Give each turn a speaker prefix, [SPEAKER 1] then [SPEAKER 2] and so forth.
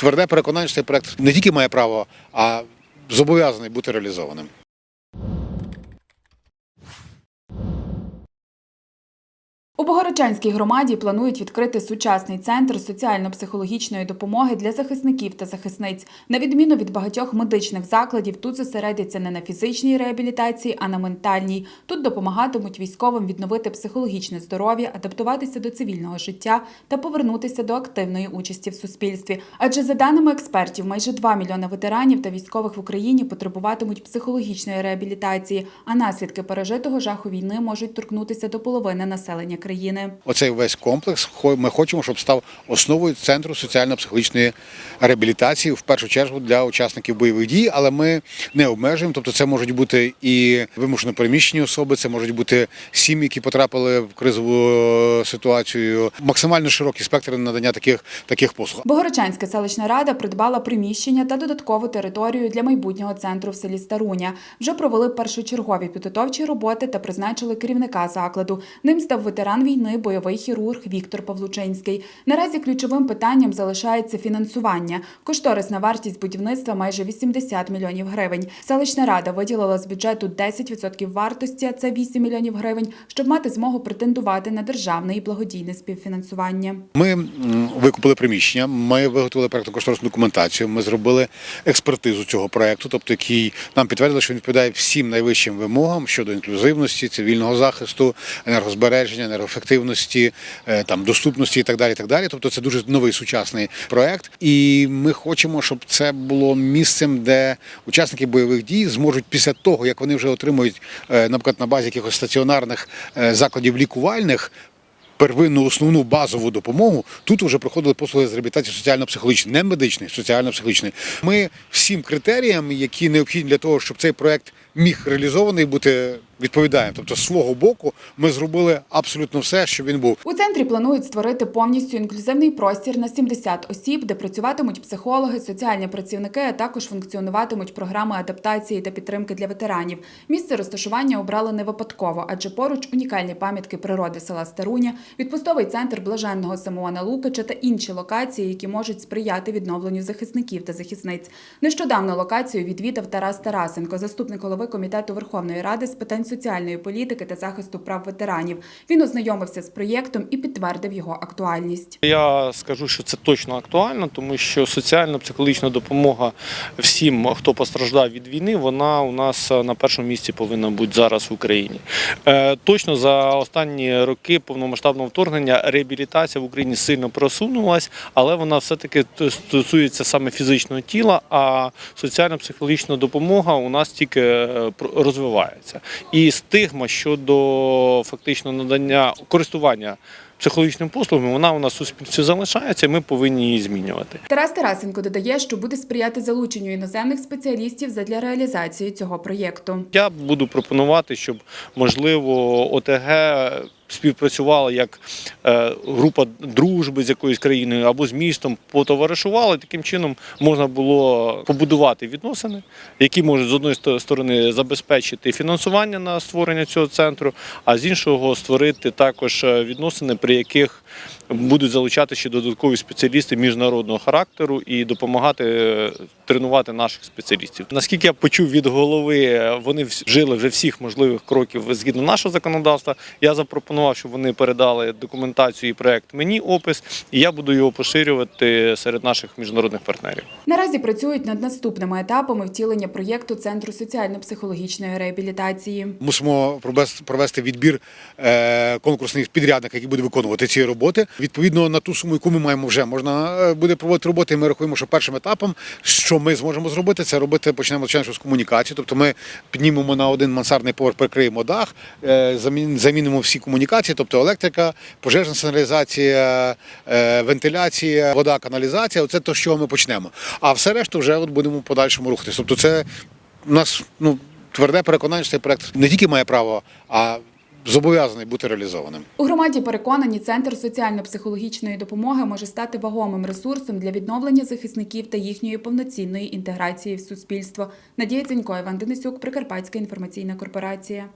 [SPEAKER 1] тверде переконання, що цей проект не тільки має право, а зобов'язаний бути реалізованим.
[SPEAKER 2] У Богородчанській громаді планують відкрити сучасний центр соціально-психологічної допомоги для захисників та захисниць. На відміну від багатьох медичних закладів, тут зосередяться не на фізичній реабілітації, а на ментальній. Тут допомагатимуть військовим відновити психологічне здоров'я, адаптуватися до цивільного життя та повернутися до активної участі в суспільстві. Адже за даними експертів, майже 2 мільйони ветеранів та військових в Україні потребуватимуть психологічної реабілітації, а наслідки пережитого жаху війни можуть торкнутися до половини населення країни.
[SPEAKER 1] Оцей весь комплекс ми хочемо, щоб став основою центру соціально-психологічної реабілітації, в першу чергу для учасників бойових дій, але ми не обмежуємо. Тобто, це можуть бути і вимушено переміщені особи, це можуть бути сім'ї, які потрапили в кризову е, ситуацію. Максимально широкий спектр надання таких таких послуг.
[SPEAKER 2] Богородчанська селищна рада придбала приміщення та додаткову територію для майбутнього центру в селі Старуня. Вже провели першочергові підготовчі роботи та призначили керівника закладу. Ним став ветеран війни, бойовий хірург Віктор Павлучинський. Наразі ключовим питанням залишається фінансування. Кошторисна вартість будівництва майже 80 мільйонів гривень. Селищна рада виділила з бюджету 10% вартості, а це 8 мільйонів гривень, щоб мати змогу претендувати на державне і благодійне співфінансування.
[SPEAKER 1] Ми викупили приміщення, ми виготовили проектну кошторисну документацію. Ми зробили експертизу цього проекту, тобто який нам підтвердили, що він відповідає всім найвищим вимогам щодо інклюзивності, цивільного захисту, енергозбереження, енергоефективності, е, там доступності і так далі. І так далі. Тобто це дуже новий сучасний проект. І ми хочемо, щоб це було місцем, де учасники бойових дій зможуть після того, як вони вже отримують, е, наприклад, на базі якихось стаціонарних е, закладів лікувальних первинну основну базову допомогу. Тут вже проходили послуги з реабілітації соціально-психологічної, не медичної, соціально-психологічної. Ми всім критеріям, які необхідні для того, щоб цей проект міг реалізований бути, відповідаємо. Тобто, з свого боку, ми зробили абсолютно все, щоб він був.
[SPEAKER 2] У центрі планують створити повністю інклюзивний простір на 70 осіб, де працюватимуть психологи, соціальні працівники, а також функціонуватимуть програми адаптації та підтримки для ветеранів. Місце розташування обрали не випадково, адже поруч унікальні пам'ятки природи села Старуня, відпустовий центр блаженного Симеона Лукича та інші локації, які можуть сприяти відновленню захисників та захисниць. Нещодавно локацію відвідав Тарас Тарасенко, заступник голови комітету Верховної Ради з питань соціальної політики та захисту прав ветеранів. Він ознайомився з проєктом і підтвердив його актуальність.
[SPEAKER 3] Я скажу, що це точно актуально, тому що соціально-психологічна допомога всім, хто постраждав від війни, вона у нас на першому місці повинна бути зараз в Україні. Е, Точно за останні роки повномасштабного вторгнення реабілітація в Україні сильно просунулась, але вона все-таки стосується саме фізичного тіла, а соціально-психологічна допомога у нас тільки розвивається. І стигма щодо фактично надання користування психологічними послугами, вона у нас в суспільстві залишається, і ми повинні її змінювати.
[SPEAKER 2] Тарас Тарасенко додає, що буде сприяти залученню іноземних спеціалістів задля реалізації цього проєкту.
[SPEAKER 3] Я буду пропонувати, щоб можливо ОТГ співпрацювала як е, група дружби з якоюсь країною або з містом, потоваришували. Таким чином можна було побудувати відносини, які можуть з одної сторони забезпечити фінансування на створення цього центру, а з іншого створити також е, відносини, при яких будуть залучати ще додаткові спеціалісти міжнародного характеру і допомагати е, тренувати наших спеціалістів. Наскільки я почув від голови, вони вжили вже всіх можливих кроків згідно нашого законодавства. Я запропонував, щоб вони передали документацію і проект мені опис, і я буду його поширювати серед наших міжнародних партнерів.
[SPEAKER 2] Наразі працюють над наступними етапами втілення проєкту Центру соціально-психологічної реабілітації.
[SPEAKER 1] Мусимо провести- відбір е, конкурсних підрядників, які будуть виконувати ці роботи. Відповідно на ту суму, яку ми маємо вже можна е, буде проводити роботи. І ми рахуємо, що першим етапом, що ми зможемо зробити, це робити почнемо з комунікації. Тобто ми піднімемо на один мансардний поверх, перекриємо дах, е, замінимо всі комунікації, тобто електрика, пожежна сигналізація, е, вентиляція, вода, каналізація. Оце те, з чого ми почнемо. А все решту вже от будемо в подальшому рухатись. Тобто, це у нас ну тверде переконання, що цей проект не тільки має право, а зобов'язаний бути реалізованим.
[SPEAKER 2] У громаді переконані, центр соціально-психологічної допомоги може стати вагомим ресурсом для відновлення захисників та їхньої повноцінної інтеграції в суспільство. Надія Цінько, Іван Денисюк, Прикарпатська інформаційна корпорація.